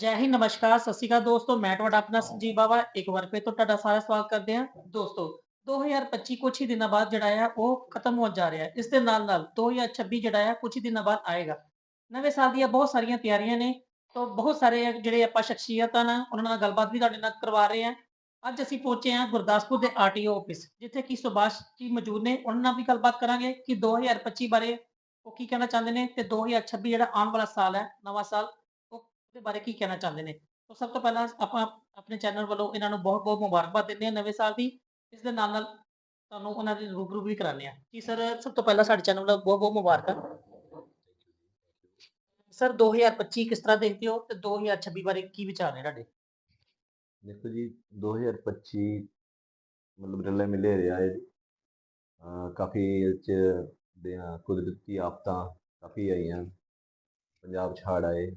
ਜੈ ਹਿੰਦ ਨਮਸਕਾਰ ਸਤਿ ਸ਼੍ਰੀ ਅਕਾਲ ਦੋਸਤੋ ਮੈਂ ਤੁਹਾਡਾ ਆਪਣਾ ਸੰਜੀਵ ਬਾਵਾ ਇੱਕ ਵਾਰ ਫਿਰ ਤੋਂ ਤੁਹਾਡਾ ਸਾਰਾ ਸਵਾਗਤ ਕਰਦੇ ਹਾਂ। ਦੋਸਤੋ 2025 ਕੁਛ ਹੀ ਦਿਨਾਂ ਬਾਅਦ ਜਿਹੜਾ ਆ ਉਹ ਖਤਮ ਹੋਣ ਜਾ ਰਿਹਾ ਹੈ। ਇਸ ਦੇ ਨਾਲ ਨਾਲ 2026 ਜਿਹੜਾ ਆ ਕੁਛ ਹੀ ਦਿਨਾਂ ਬਾਅਦ ਆਏਗਾ। ਨਵੇਂ ਸਾਲ ਦੀਆਂ ਬਹੁਤ ਸਾਰੀਆਂ ਤਿਆਰੀਆਂ ਨੇ ਤੋਂ ਬਹੁਤ ਸਾਰੇ ਜਿਹੜੇ ਆਪਾਂ ਸ਼ਖਸੀਅਤਾਂ ਨਾਲ ਉਹਨਾਂ ਨਾਲ ਗੱਲਬਾਤ ਵੀ ਤੁਹਾਡੇ ਨਾਲ ਕਰਵਾ ਰਹੇ ਹਾਂ। ਅੱਜ ਅਸੀਂ ਪਹੁੰਚੇ ਹਾਂ ਗੁਰਦਾਸਪੁਰ ਦੇ ਆਰਟੀਓ ਆਫਿਸ ਜਿੱਥੇ ਕਿ ਸੁਭਾਸ਼ ਜੀ ਮੌਜੂਦ ਨੇ ਉਹਨਾਂ ਨਾਲ ਵੀ ਗੱਲਬਾਤ ਕਰਾਂਗੇ ਕਿ 2025 ਬਾਰੇ ਉਹ ਕੀ ਕਹਿਣਾ ਚਾਹੁੰਦੇ ਨੇ ਤੇ 2026 ਜਿਹੜਾ ਆਉਣ ਵਾਲਾ ਸਾਲ ਹੈ ਨਵਾਂ ਸਾਲ ਦੇ ਬਾਰੇ ਕੀ ਕਹਿਣਾ ਚਾਹੁੰਦੇ ਨੇ? ਤਾਂ ਸਭ ਤੋਂ ਪਹਿਲਾਂ ਆਪਾਂ ਆਪਣੇ ਚੈਨਲ ਵੱਲੋਂ ਇਹਨਾਂ ਨੂੰ ਬਹੁਤ-ਬਹੁਤ ਮੁਬਾਰਕਬਾਦ ਦਿੰਦੇ ਹਾਂ ਨਵੇਂ ਸਾਲ ਦੀ। ਇਸ ਦੇ ਨਾਲ ਨਾਲ ਤੁਹਾਨੂੰ ਉਹਨਾਂ ਦੇ ਰੂਬਰੂ ਵੀ ਕਰਾਉਂਦੇ ਹਾਂ। ਜੀ ਸਰ, ਸਭ ਤੋਂ ਪਹਿਲਾਂ ਸਾਡੇ ਚੈਨਲ ਵੱਲੋਂ ਬਹੁਤ-ਬਹੁਤ ਮੁਬਾਰਕਾਂ। ਸਰ 2025 ਕਿਸ ਤਰ੍ਹਾਂ ਦੇਖਦੇ ਹੋ ਤੇ 2026 ਬਾਰੇ ਕੀ ਵਿਚਾਰ ਨੇ ਤੁਹਾਡੇ? ਦੇਖੋ ਜੀ 2025 ਮਤਲਬ ਰੱਲੇ ਮਿਲੇ ਰਿਹਾ ਹੈ। ਕਾਫੀ 'ਚ ਕੁਦਰਤੀ ਆਫਤਾਂ ਕਾਫੀ ਆਈਆਂ। ਪੰਜਾਬ 'ਚ ਆਏ।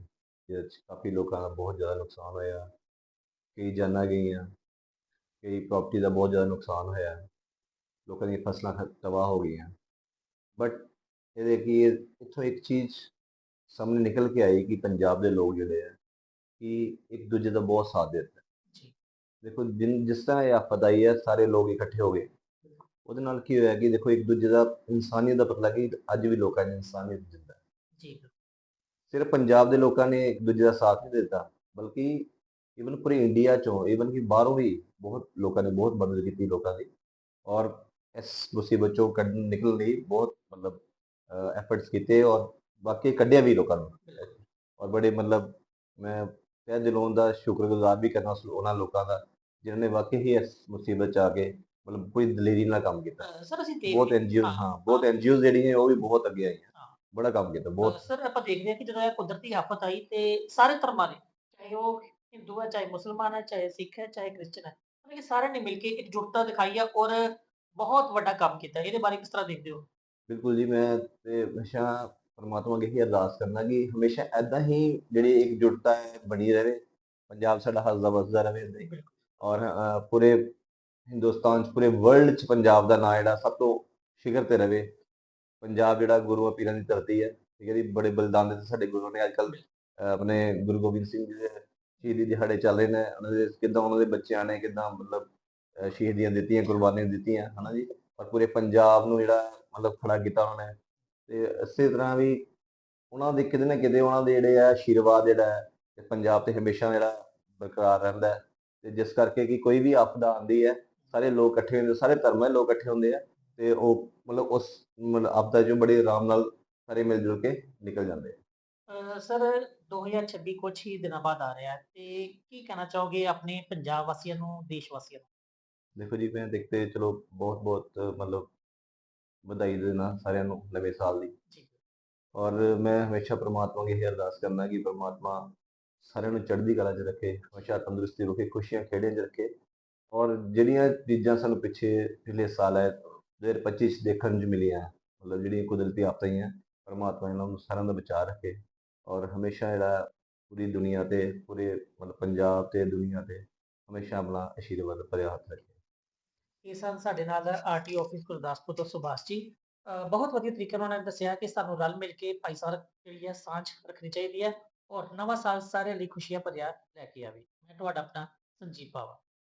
ਜਿਹਦੇ 'ਚ ਕਾਫੀ ਲੋਕਾਂ ਦਾ ਬਹੁਤ ਜ਼ਿਆਦਾ ਨੁਕਸਾਨ ਹੋਇਆ। ਕਈ ਜਾਨਾਂ ਗਈਆਂ ਕਈ ਪ੍ਰਾਪਰਟੀ ਦਾ ਬਹੁਤ ਜ਼ਿਆਦਾ ਨੁਕਸਾਨ ਹੋਇਆ। ਲੋਕਾਂ ਦੀਆਂ ਫਸਲਾਂ ਖ- ਤਬਾਹ ਹੋ ਗਈਆਂ। ਬਟ ਇਹਦੇ ਕੀ ਇੱਥੋਂ ਇੱਕ ਚੀਜ਼ ਸਾਹਮਣੇ ਨਿਕਲ ਕੇ ਆਈ ਕਿ ਪੰਜਾਬ ਦੇ ਲੋਕ ਜਿਹੜੇ ਆ ਕਿ ਇੱਕ ਦੂਜੇ ਦਾ ਬਹੁਤ ਸਾਥ ਦਿੰਦੇ ਜੀ। ਦੇਖੋ ਜਿਨ ਜਿਸ ਤਰ੍ਹਾਂ ਇਹ ਆਫਤ ਆਈ ਹੈ ਸਾਰੇ ਲੋਕ ਇਕੱਠੇ ਹੋ ਗਏ। ਉਹਦੇ ਨਾਲ ਕੀ ਹੋਇਆ ਕਿ ਦੇਖੋ ਇੱਕ ਦੂਜੇ ਦਾ ਇਨਸਾਨੀਅਤ ਦਾ ਪਤਾ ਲੱਗਾ ਕਿ ਅੱਜ ਵੀ ਲੋਕਾਂ 'ਚ ਇਨਸਾਨੀਅਤ ਜਿੰਦਾ। ਹੈ ਜੀ ਸਿਰਫ ਪੰਜਾਬ ਦੇ ਲੋਕਾਂ ਨੇ ਇੱਕ ਦੂਜੇ ਦਾ ਸਾਥ ਨਹੀਂ ਦਿੱਤਾ ਬਲਕਿ ਇਵਨ ਪੂਰੇ ਇੰਡੀਆ ਚੋਂ ਇਵਨ ਕਿ ਬਾਹਰੋਂ ਵੀ ਬਹੁਤ ਲੋਕਾਂ ਨੇ ਬਹੁਤ ਮਦਦ ਕੀਤੀ ਲੋਕਾਂ ਦੀ ਔਰ ਇਸ ਮੁਸੀਬਤ ਚੋਂ ਕੱਢ ਨਿਕਲਣ ਲਈ ਬਹੁਤ ਮਤਲਬ ਐਫਰਟਸ ਕੀਤੇ ਔਰ ਬਾਕੀ ਕੱਢਿਆ ਵੀ ਲੋਕਾਂ ਨੂੰ। ਔਰ ਬੜੇ ਮਤਲਬ ਮੈਂ ਤਹਿ ਦਿਲੋਂ ਦਾ ਸ਼ੁਕਰਗੁਜ਼ਾਰ ਵੀ ਕਰਨਾ ਉਸ ਉਹਨਾਂ ਲੋਕਾਂ ਦਾ ਜਿਨ੍ਹਾਂ ਨੇ ਵਾਕਈ ਹੀ ਇਸ ਮੁਸੀਬਤ ਚ ਆ ਕੇ ਮਤਲਬ ਪੂਰੀ ਦਲੇਰੀ ਨਾਲ ਕੰਮ ਕੀਤਾ। ਸਰ ਅਸੀਂ ਬਹੁਤ ਐਨਜੀਓ ਹਾਂ, ਬਹੁਤ ਐਨਜੀਓਜ਼ ਜਿਹੜੀਆਂ ਉਹ ਵੀ ਬਹੁਤ ਅੱਗੇ ਆਈਆਂ। ਬੜਾ ਕੰਮ ਕੀਤਾ ਬਹੁਤ। ਸਰ ਆਪਾਂ ਦੇਖਦੇ ਹਾਂ ਕਿ ਜਦੋਂ ਇਹ ਕੁਦਰਤੀ ਆਫਤ ਆਈ ਤੇ ਸਾਰੇ ਧਰਮਾਂ ਨੇ ਚਾਹੇ ਉਹ ਹਿੰਦੂ ਹੈ ਚਾਹੇ ਮੁਸਲਮਾਨ ਹੈ ਚਾਹੇ ਸਿੱਖ ਹੈ ਚਾਹੇ ਕ੍ਰਿਸਚਨ ਹੈ ਮਤਲਬ ਕਿ ਸਾਰਿਆਂ ਨੇ ਮਿਲ ਕੇ ਇਕਜੁੱਟਤਾ ਦਿਖਾਈ ਹੈ ਔਰ ਬਹੁਤ ਵੱਡਾ ਕੰਮ ਕੀਤਾ। ਇਹਦੇ ਬਾਰੇ ਕਿਸ ਤਰ੍ਹਾਂ ਦੇਖਦੇ ਹੋ? ਬਿਲਕੁਲ ਜੀ ਮੈਂ ਤੇ ਹਮੇਸ਼ਾ ਪਰਮਾਤਮਾ ਅੱਗੇ ਹੀ ਅਰਦਾਸ ਕਰਨਾ ਕਿ ਹਮੇਸ਼ਾ ਐਦਾਂ ਹੀ ਜਿਹੜੀ ਇਕਜੁੱਟਤਾ ਹੈ ਬਣੀ ਰਹੇ। ਪੰਜਾਬ ਸਾਡਾ ਹੱਸਦਾ ਵਸਦਾ ਰਹੇ। ਬਿਲਕੁਲ। ਔਰ ਪੂਰੇ ਹਿੰਦੁਸਤਾਨ ਚ ਪੂਰੇ ਵਰਲਡ ਚ ਪੰਜਾਬ ਦਾ ਨਾਂ ਜਿਹੜਾ ਸਭ ਤੋਂ ਸ਼ਿਖਰ ਤੇ ਰਵੇ ਪੰਜਾਬ ਜਿਹੜਾ ਗੁਰੂਆਂ ਪੀਰਾਂ ਦੀ ਧਰਤੀ ਹੈ, ਠੀਕ ਹੈ ਜੀ, ਬੜੇ ਬਲਿਦਾਨ ਦਿੱਤੇ ਸਾਡੇ ਗੁਰੂਆਂ ਨੇ ਅੱਜ ਕੱਲ ਆਪਣੇ ਗੁਰੂ ਗੋਬਿੰਦ ਸਿੰਘ ਜੀ ਦੇ ਸ਼ਹੀਦੀ ਦਿਹਾੜੇ ਚੱਲ ਰਹੇ ਨੇ, ਉਹਨਾਂ ਦੇ, ਕਿੱਦਾਂ ਉਹਨਾਂ ਦੇ ਬੱਚਿਆਂ ਨੇ ਕਿੱਦਾਂ ਮਤਲਬ ਸ਼ਹੀਦੀਆਂ ਦਿੱਤੀਆਂ, ਕੁਰਬਾਨੀਆਂ ਦਿੱਤੀਆਂ, ਹਨਾ ਜੀ, ਔਰ ਪੂਰੇ ਪੰਜਾਬ ਨੂੰ ਜਿਹੜਾ ਮਤਲਬ ਖੜਾ ਕੀਤਾ ਉਹਨਾਂ ਨੇ, ਤੇ ਇਸੇ ਤਰ੍ਹਾਂ ਵੀ ਉਹਨਾਂ ਦੇ ਕਿਤੇ ਨਾ ਕਿਤੇ ਉਹਨਾਂ ਦੇ ਜਿਹੜੇ ਆ ਆਸ਼ੀਰਵਾਦ ਜਿਹੜਾ ਹੈ, ਤੇ ਪੰਜਾਬ ਤੇ ਹਮੇਸ਼ਾ ਜਿਹੜਾ ਬਰਕਰਾਰ ਰਹਿੰਦਾ ਹੈ, ਤੇ ਜਿਸ ਕਰਕੇ ਕਿ ਕੋਈ ਵੀ ਆਪਦਾ ਆਉਂਦੀ ਹੈ, ਸਾਰੇ ਲੋਕ ਇਕੱਠੇ ਹੁੰਦੇ, ਸਾਰੇ ਧਰਮਾਂ ਦੇ ਲੋਕ ਇਕੱਠੇ ਹੁੰਦੇ ਆ ਤੇ ਉਹ ਮਤਲਬ ਉਸ ਮਤਲਬ ਆਪਦਾ ਜੋ ਬੜੇ ਆਰਾਮ ਨਾਲ ਸਾਰੇ ਮਿਲ ਜੁਲ ਕੇ ਨਿਕਲ ਜਾਂਦੇ ਆ। ਸਰ 2026 ਕੁਛ ਹੀ ਦਿਨਾਂ ਬਾਅਦ ਆ ਰਿਹਾ ਤੇ ਕੀ ਕਹਿਣਾ ਚਾਹੋਗੇ ਆਪਣੇ ਪੰਜਾਬ ਵਾਸੀਆਂ ਨੂੰ ਦੇਸ਼ ਵਾਸੀਆਂ ਨੂੰ? ਦੇਖੋ ਜੀ ਮੈਂ ਦੇਖਤੇ ਚਲੋ ਬਹੁਤ ਬਹੁਤ ਮਤਲਬ ਵਧਾਈ ਦੇਣਾ ਸਾਰਿਆਂ ਨੂੰ ਨਵੇਂ ਸਾਲ ਦੀ। ਜੀ। ਔਰ ਮੈਂ ਹਮੇਸ਼ਾ ਪ੍ਰਮਾਤਮਾ ਅੱਗੇ ਇਹ ਅਰਦਾਸ ਕਰਨਾ ਕਿ ਪ੍ਰਮਾਤਮਾ ਸਾਰਿਆਂ ਨੂੰ ਚੜ੍ਹਦੀ ਕਲਾ 'ਚ ਰੱਖੇ ਹਮੇਸ਼ਾ ਤੰਦਰੁਸਤੀ ਰੱਖੇ ਖੁਸ਼ੀਆਂ ਖੇੜਿਆਂ 'ਚ ਰੱਖੇ। ਔਰ ਜਿਹੜੀਆਂ ਚੀਜ਼ਾਂ ਸਾਨੂੰ ਪਿੱਛੇ ਪਿਛਲੇ ਸਾਲ ਹੈ 2025 'ਚ ਦੇਖਣ 'ਚ ਮਿਲੀਆਂ, ਮਤਲਬ ਜਿਹੜੀਆਂ ਕੁਦਰਤੀ ਆਫਤਾਂ ਆਈਆਂ, ਪ੍ਰਮਾਤਮਾ ਇਹਨਾਂ ਨੂੰ ਸਾਰਿਆਂ ਦਾ ਬਚਾਅ ਰੱਖੇ ਔਰ ਹਮੇਸ਼ਾ ਜਿਹੜਾ ਪੂਰੀ ਦੁਨੀਆ ਤੇ, ਪੂਰੇ ਮਤਲਬ ਪੰਜਾਬ ਤੇ, ਦੁਨੀਆ ਤੇ ਹਮੇਸ਼ਾ ਆਪਣਾ ਆਸ਼ੀਰਵਾਦ ਭਰਿਆ ਹੱਥ ਰੱਖੇ। ਇਹ ਸਨ ਸਾਡੇ ਨਾਲ ਆਰਟੀ ਆਫਿਸ ਗੁਰਦਾਸਪੁਰ ਤੋਂ ਸੁਭਾਸ਼ ਜੀ। ਅਹ ਬਹੁਤ ਵਧੀਆ ਤਰੀਕੇ ਨਾਲ ਉਹਨਾਂ ਨੇ ਦੱਸਿਆ ਕਿ ਸਾਨੂੰ ਰਲ ਮਿਲ ਕੇ ਭਾਈਚਾਰਕ ਜਿਹੜੀ ਹੈ, ਸਾਂਝ ਰੱਖਣੀ ਚਾਹੀਦੀ ਹੈ ਔਰ ਨਵਾਂ ਸਾਲ ਸਾਰਿਆਂ ਲਈ ਖੁਸ਼ੀਆਂ ਭਰਿਆ ਲੈ ਕੇ ਆਵੇ। ਮੈਂ ਤੁਹਾਡਾ ਆਪਣਾ ਸੰਜੀਵ ਬਾਵਾ।